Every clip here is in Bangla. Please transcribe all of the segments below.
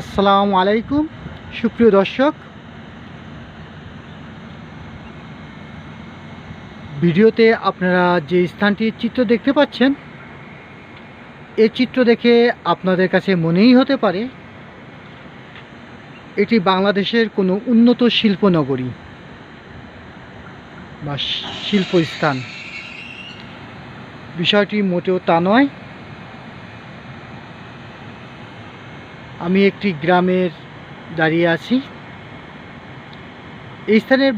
আসসালামু আলাইকুম। সুপ্রিয় দর্শক, ভিডিওতে আপনারা যে স্থানটির চিত্র দেখতে পাচ্ছেন এই চিত্র দেখে আপনাদের কাছে মনেই হতে পারে, এটি বাংলাদেশের কোনো উন্নত শিল্পনগরী বা শিল্পস্থান। বিষয়টি মোটেও তা নয় আমি একটি গ্রামের দাঁড়িয়ে আছি। এই স্থানের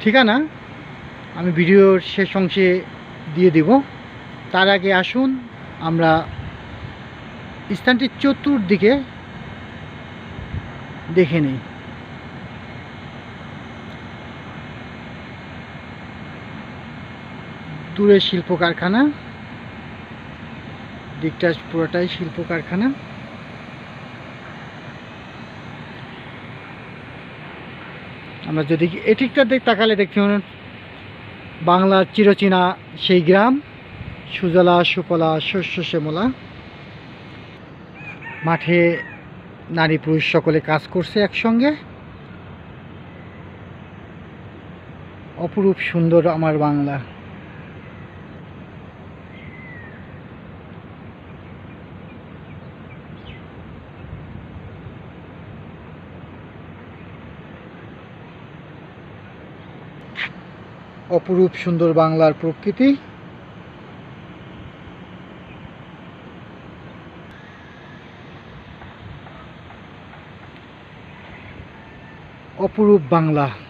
ঠিকানা আমি ভিডিওর শেষ অংশে দিয়ে দেব। তার আগে আসুন, আমরা স্থানটির চতুর্দিকে দেখে নিই। দূরে শিল্প কারখানা দিকটা পুরোটাই শিল্প কারখানা। আমরা যদি এটিকটা দেখ তাকালে দেখতে পাবেন বাংলার চিরচেনা সেই গ্রাম, সুজলা, সুফলা, শস্য, শ্যামলা। মাঠে নারী পুরুষ সকলে কাজ করছে একসঙ্গে। অপরূপ সুন্দর আমার বাংলা। অপরূপ সুন্দর বাংলার প্রকৃতি। অপরূপ বাংলা।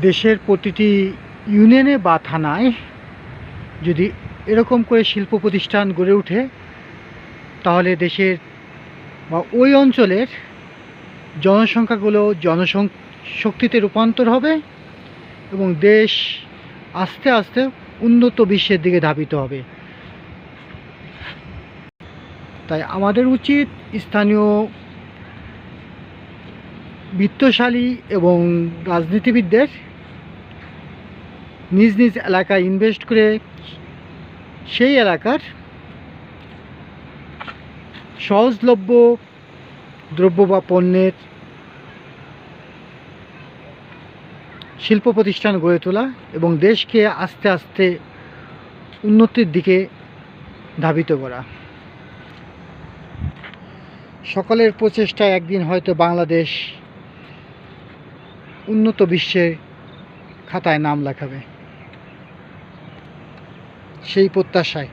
দেশের প্রতিটি ইউনিয়নে বা থানায় যদি এরকম করে শিল্প প্রতিষ্ঠান গড়ে ওঠে, তাহলে দেশের বা ওই অঞ্চলের জনসংখ্যাগুলো জনসং শক্তিতে রূপান্তর হবে এবং দেশ আস্তে আস্তে উন্নত বিশ্বের দিকে ধাবিত হবে। তাই আমাদের উচিত স্থানীয় বিত্তশালী এবং রাজনীতিবিদদের নিজ নিজ এলাকায় ইনভেস্ট করে সেই এলাকার সহজলভ্য দ্রব্য বা পণ্যের শিল্প প্রতিষ্ঠান গড়ে তোলা এবং দেশকে আস্তে আস্তে উন্নতির দিকে ধাবিত করা। সকলের প্রচেষ্টায় একদিন হয়তো বাংলাদেশ উন্নত বিশ্বের খাতায় নাম লেখাবে। সেই প্রত্যাশায়